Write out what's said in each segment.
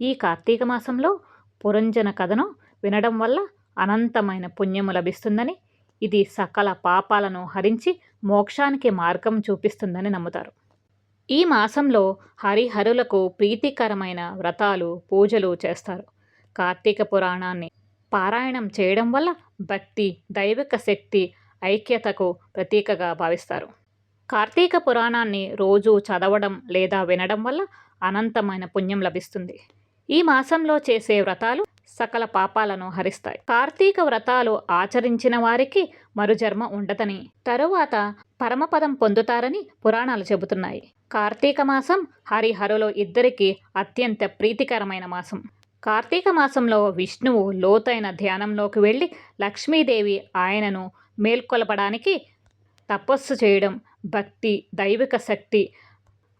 ఈ కార్తీక మాసంలో పురంజన కథను వినడం వల్ల అనంతమైన పుణ్యము లభిస్తుందని ఇది సకల పాపాలను హరించి మోక్షానికి మార్గం చూపిస్తుందని నమ్ముతారు. ఈ మాసంలో హరిహరులకు ప్రీతికరమైన వ్రతాలు పూజలు చేస్తారు. కార్తీక పురాణాన్ని పారాయణం చేయడం వల్ల భక్తి దైవిక శక్తి ఐక్యతకు ప్రతీకగా భావిస్తారు. కార్తీక పురాణాన్ని రోజు చదవడం లేదా వినడం వల్ల అనంతమైన పుణ్యం లభిస్తుంది. ఈ మాసంలో చేసే వ్రతాలు సకల పాపాలను హరిస్తాయి. కార్తీక వ్రతాలు ఆచరించిన వారికి మరుజన్మ ఉండదని తరువాత పరమపదం పొందుతారని పురాణాలు చెబుతున్నాయి. కార్తీక మాసం హరిహరులో ఇద్దరికి అత్యంత ప్రీతికరమైన మాసం. కార్తీక మాసంలో విష్ణువు లోతైన ధ్యానంలోకి వెళ్ళి లక్ష్మీదేవి ఆయనను మేల్కొలపడానికి తపస్సు చేయడం భక్తి దైవిక శక్తి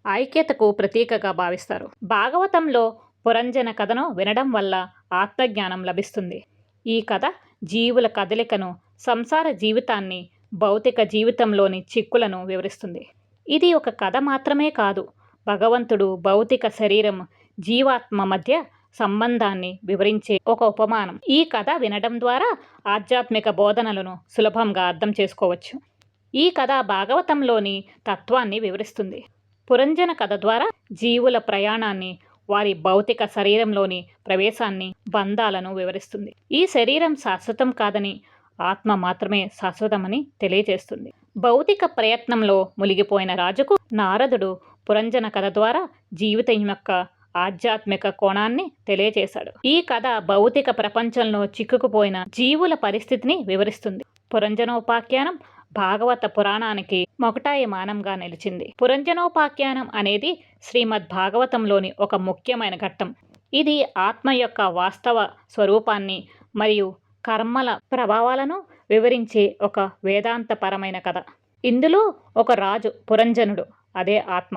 ఐక్యతకు ప్రతీకగా భావిస్తారు. భాగవతంలో పురంజన కథను వినడం వల్ల ఆత్మజ్ఞానం లభిస్తుంది. ఈ కథ జీవుల కదలికను సంసార జీవితాన్ని భౌతిక జీవితంలోని చిక్కులను వివరిస్తుంది. ఇది ఒక కథ మాత్రమే కాదు భగవంతుడు భౌతిక శరీరం జీవాత్మ మధ్య సంబంధాన్ని వివరించే ఒక ఉపమానం. ఈ కథ వినడం ద్వారా ఆధ్యాత్మిక బోధనలను సులభంగా అర్థం చేసుకోవచ్చు. ఈ కథ భాగవతంలోని తత్వాన్ని వివరిస్తుంది. పురంజన కథ ద్వారా జీవుల ప్రయాణాన్ని వారి భౌతిక శరీరంలోని ప్రవేశాన్ని బంధాలను వివరిస్తుంది. ఈ శరీరం శాశ్వతం కాదని ఆత్మ మాత్రమే శాశ్వతమని తెలియజేస్తుంది. భౌతిక ప్రయత్నంలో మునిగిపోయిన రాజుకు నారదుడు పురంజన కథ ద్వారా జీవితం యొక్క ఆధ్యాత్మిక కోణాన్ని తెలియజేశాడు. ఈ కథ భౌతిక ప్రపంచంలో చిక్కుకుపోయిన జీవుల పరిస్థితిని వివరిస్తుంది. పురంజనోపాఖ్యానం భాగవత పురాణానికి మొకటాయమానంగా నిలిచింది. పురంజనోపాఖ్యానం అనేది శ్రీమద్ భాగవతంలోని ఒక ముఖ్యమైన ఘట్టం. ఇది ఆత్మ యొక్క వాస్తవ స్వరూపాన్ని మరియు కర్మల ప్రభావాలను వివరించే ఒక వేదాంతపరమైన కథ. ఇందులో ఒక రాజు పురంజనుడు అదే ఆత్మ.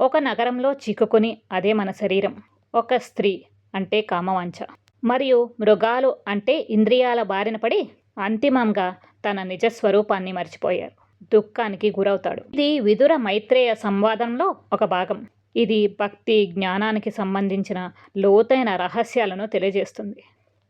ఒక నగరంలో చిక్కుకుని అదే మన శరీరం. ఒక స్త్రీ అంటే కామవాంఛ. మరియు మృగాలు అంటే ఇంద్రియాల బారిన పడి అంతిమంగా తన నిజ స్వరూపాన్ని మర్చిపోయారు. దుఃఖానికి గురవుతాడు. ఇది విదుర మైత్రేయ సంవాదంలో ఒక భాగం. ఇది భక్తి జ్ఞానానికి సంబంధించిన లోతైన రహస్యాలను తెలియజేస్తుంది.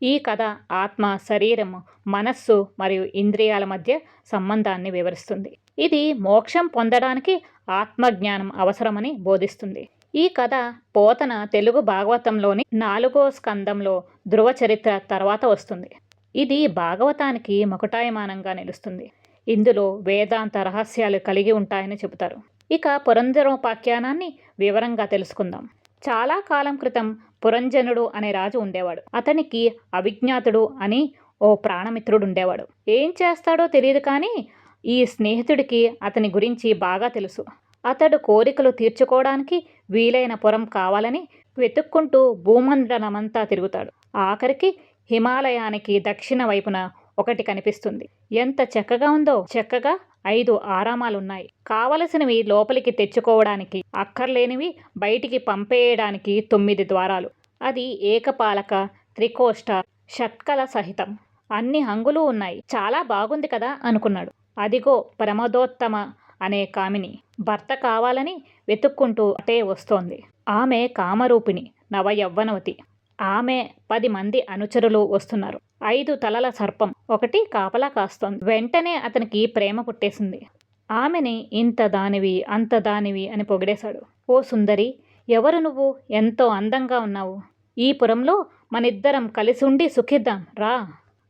ఈ కథ ఆత్మ శరీరం మనస్సు మరియు ఇంద్రియాల మధ్య సంబంధాన్ని వివరిస్తుంది. ఇది మోక్షం పొందడానికి ఆత్మజ్ఞానం అవసరమని బోధిస్తుంది. ఈ కథ పోతన తెలుగు భాగవతంలోని నాలుగో స్కందంలో ధ్రువ చరిత్ర తర్వాత వస్తుంది. ఇది భాగవతానికి మకుటాయమానంగా నిలుస్తుంది. ఇందులో వేదాంత రహస్యాలు కలిగి ఉంటాయని చెబుతారు. ఇక పురంజనోపాఖ్యానాన్ని వివరంగా తెలుసుకుందాం. చాలా కాలం క్రితం పురంజనుడు అనే రాజు ఉండేవాడు. అతనికి అవిజ్ఞాతుడు అని ఓ ప్రాణమిత్రుడు ఉండేవాడు ఏం చేస్తాడో తెలియదు కానీ ఈ స్నేహితుడికి అతని గురించి బాగా తెలుసు. అతడు కోరికలు తీర్చుకోవడానికి వీలైన పురం కావాలని వెతుక్కుంటూ భూమండలమంతా తిరుగుతాడు. ఆఖరికి హిమాలయానికి దక్షిణ వైపున ఒకటి కనిపిస్తుంది. ఎంత చక్కగా ఉందో! చక్కగా ఐదు ఆరామాలున్నాయి. కావలసినవి లోపలికి తెచ్చుకోవడానికి అక్కర్లేనివి బయటికి పంపేయడానికి తొమ్మిది ద్వారాలు. అది ఏకపాలక త్రికోష్ట షట్కల సహితం. అన్ని హంగులు ఉన్నాయి. చాలా బాగుంది కదా! అనుకున్నాడు. అదిగో ప్రమదోత్తమ అనే కామిని. భర్త కావాలని వెతుక్కుంటూ అటే వస్తోంది. ఆమె కామరూపిణి నవయవ్వనవతి. ఆమె పది మంది అనుచరులు వస్తున్నారు. ఐదు తలల సర్పం ఒకటి కాపలా కాస్తోంది. వెంటనే అతనికి ప్రేమ పుట్టేసింది. ఆమెని ఇంత దానివి అంత దానివి అని పొగిడేశాడు. ఓ సుందరి ఎవరు నువ్వు? ఎంతో అందంగా ఉన్నావు. ఈ పురంలో మనిద్దరం కలిసి ఉండి సుఖిద్దాం రా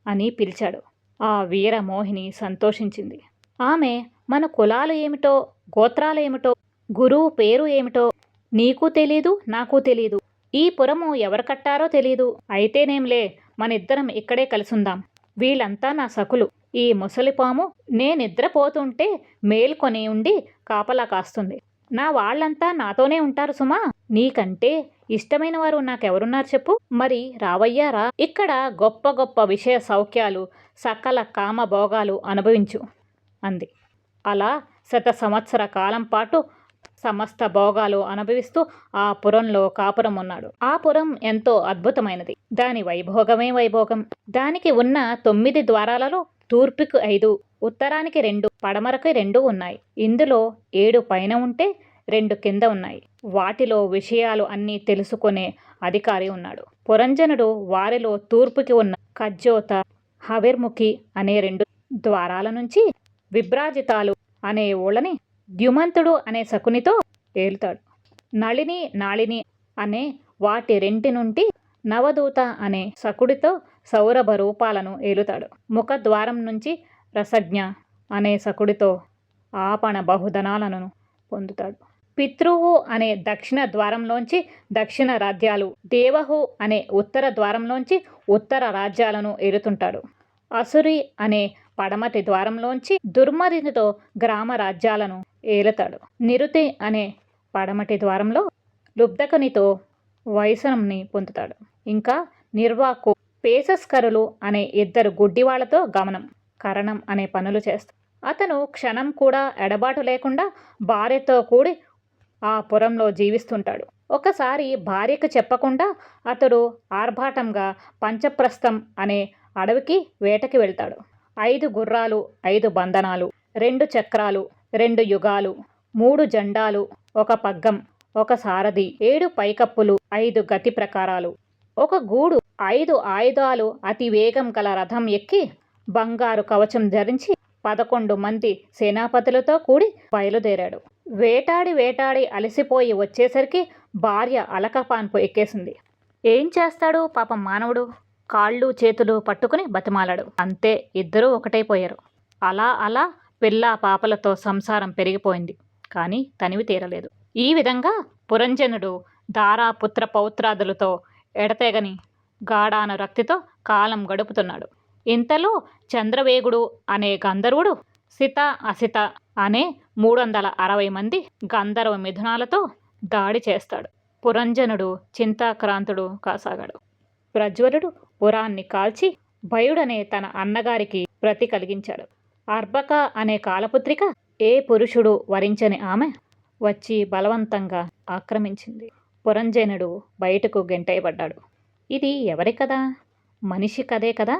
అని పిలిచాడు. ఆ వీర మోహిని సంతోషించింది. ఆమె మన కులాలు ఏమిటో గోత్రాలు ఏమిటో గురువు పేరు ఏమిటో నీకు తెలీదు నాకు తెలీదు. ఈ పురము ఎవరు కట్టారో తెలీదు. అయితేనేంలే మనిద్దరం ఇక్కడే కలిసుందాం. వీళ్ళంతా నా సకులు. ఈ ముసలిపాము నేనిద్రపోతుంటే మేల్కొని ఉండి కాపలా కాస్తుంది. నా వాళ్ళంతా నాతోనే ఉంటారు సుమా. నీకంటే ఇష్టమైన వారు నాకెవరున్నారు చెప్పు. మరి రావయ్యారా ఇక్కడ గొప్ప గొప్ప విషయ సౌఖ్యాలు సకల కామ భోగాలు అనుభవించు అంది. అలా శత సంవత్సర కాలం పాటు సమస్త భోగాలు అనుభవిస్తూ ఆ పురంలో కాపురం ఉన్నాడు. ఆ పురం ఎంతో అద్భుతమైనది. దాని వైభోగమే వైభోగం. దానికి ఉన్న తొమ్మిది ద్వారాలలో తూర్పుకు ఐదు ఉత్తరానికి రెండు పడమరకు రెండు ఉన్నాయి. ఇందులో ఏడు పైన ఉంటే రెండు కింద ఉన్నాయి. వాటిలో విషయాలు అన్నీ తెలుసుకునే అధికారి ఉన్నాడు. పురంజనుడు వారిలో తూర్పుకి ఉన్న కజ్జోత హవిర్ముఖి అనే రెండు ద్వారాల నుంచి విభ్రాజితాలు అనే ఊళ్ళని ద్యుమంతుడు అనే శకునితో ఏలుతాడు నళిని నాళిని అనే వాటి రెంటి నుండి నవదూత అనే శకుడితో సౌరభ రూపాలను ఏలుతాడు. ముఖద్వారం నుంచి రసజ్ఞ అనే శకుడితో ఆపణ బహుధనాలను పొందుతాడు. పితృహు అనే దక్షిణ ద్వారంలోంచి దక్షిణ రాజ్యాలు దేవహు అనే ఉత్తర ద్వారంలోంచి ఉత్తర రాజ్యాలను ఏలుతుంటాడు. అసురి అనే పడమటి ద్వారంలోంచి దుర్మదినితో గ్రామ రాజ్యాలను ఏలుతాడు. నిరుతి అనే పడమటి ద్వారంలో లుబ్ధకనితో వయసనంని పొందుతాడు. ఇంకా నిర్వాకు పేసస్కరులు అనే ఇద్దరు గుడ్డివాళ్ళతో గమనం కరణం అనే పనులు చేస్తాడు. అతను క్షణం కూడా ఎడబాటు లేకుండా భార్యతో కూడి ఆ పురంలో జీవిస్తుంటాడు. ఒకసారి భార్యకు చెప్పకుండా అతడు ఆర్భాటంగా పంచప్రస్థం అనే అడవికి వేటకి వెళ్తాడు. ఐదు గుర్రాలు ఐదు బంధనాలు రెండు చక్రాలు రెండు యుగాలు మూడు జెండాలు ఒక పగ్గం ఒక సారథి ఏడు పైకప్పులు ఐదు గతి ప్రకారాలు. ఒక గూడు ఐదు ఆయుధాలు అతి వేగం గల రథం ఎక్కి బంగారు కవచం ధరించి పదకొండు మంది సేనాపతులతో కూడి బయలుదేరాడు. వేటాడి వేటాడి అలసిపోయి వచ్చేసరికి భార్య అలకపాన్పు ఎక్కేసింది. ఏం చేస్తాడు పాపం మానవుడు? కాళ్ళు చేతులు పట్టుకుని బతిమాలాడు. అంతే ఇద్దరూ ఒకటైపోయారు. అలా అలా పిల్ల పాపలతో సంసారం పెరిగిపోయింది. కానీ తనివి తీరలేదు. ఈ విధంగా పురంజనుడు దారా పుత్ర పౌత్రాదులతో ఎడతెగని గాఢాను రక్తితో కాలం గడుపుతున్నాడు. ఇంతలో చంద్రవేగుడు అనే గంధర్వుడు సిత అసిత అనే మూడు వందల అరవై మంది గంధర్వ మిథునాలతో దాడి చేస్తాడు. పురంజనుడు చింతాక్రాంతుడు కాసాగాడు. ప్రజ్వలుడు పురాన్ని కాల్చి భయుడనే తన అన్నగారికి ప్రతి కలిగించాడు. అర్భక అనే కాలపుత్రిక ఏ పురుషుడు వరించని ఆమె వచ్చి బలవంతంగా ఆక్రమించింది. పురంజనుడు బయటకు గెంటేయబడ్డాడు. ఇది ఎవరి కదా మనిషి కదే కదా?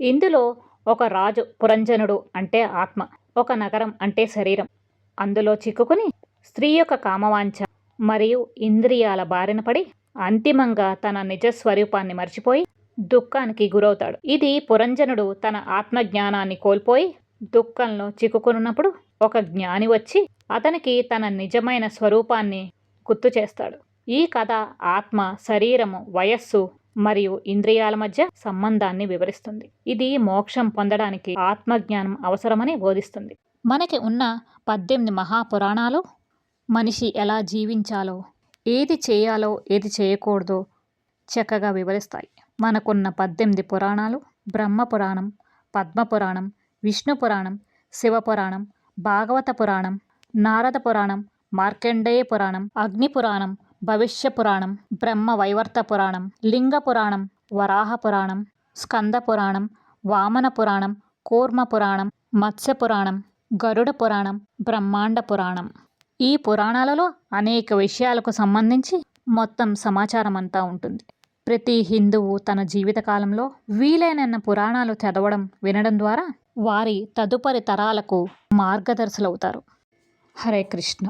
ఇందులో ఒక రాజు పురంజనుడు అంటే ఆత్మ ఒక నగరం అంటే శరీరం. అందులో చిక్కుకుని స్త్రీ యొక్క కామవాంఛ మరియు ఇంద్రియాల బారిన పడి అంతిమంగా తన నిజ స్వరూపాన్ని మర్చిపోయి దుఃఖానికి గురవుతాడు. ఇది పురంజనుడు తన ఆత్మజ్ఞానాన్ని కోల్పోయి దుఃఖంలో చిక్కుకున్నప్పుడు ఒక జ్ఞాని వచ్చి అతనికి తన నిజమైన స్వరూపాన్ని గుర్తు చేస్తాడు. ఈ కథ ఆత్మ శరీరము వయస్సు మరియు ఇంద్రియాల మధ్య సంబంధాన్ని వివరిస్తుంది. ఇది మోక్షం పొందడానికి ఆత్మజ్ఞానం అవసరమని బోధిస్తుంది. మనకి ఉన్న పద్దెనిమిది మహాపురాణాలు మనిషి ఎలా జీవించాలో ఏది చేయాలో ఏది చేయకూడదో చక్కగా వివరిస్తాయి. మనకున్న పద్దెనిమిది పురాణాలు. బ్రహ్మ పురాణం పద్మ పురాణం విష్ణు పురాణం శివపురాణం భాగవత పురాణం నారద పురాణం మార్కండేయ పురాణం అగ్ని పురాణం భవిష్య పురాణం బ్రహ్మ వైవర్త పురాణం లింగ పురాణం వరాహ పురాణం స్కంద పురాణం వామన పురాణం కూర్మ పురాణం మత్స్య పురాణం గరుడ పురాణం బ్రహ్మాండ పురాణం. ఈ పురాణాలలో అనేక విషయాలకు సంబంధించి మొత్తం సమాచారం అంతా ఉంటుంది. ప్రతి హిందువు తన జీవితకాలంలో వీలైనన్న పురాణాలు చదవడం వినడం ద్వారా వారి తదుపరి తరాలకు మార్గదర్శులవుతారు. హరే కృష్ణ.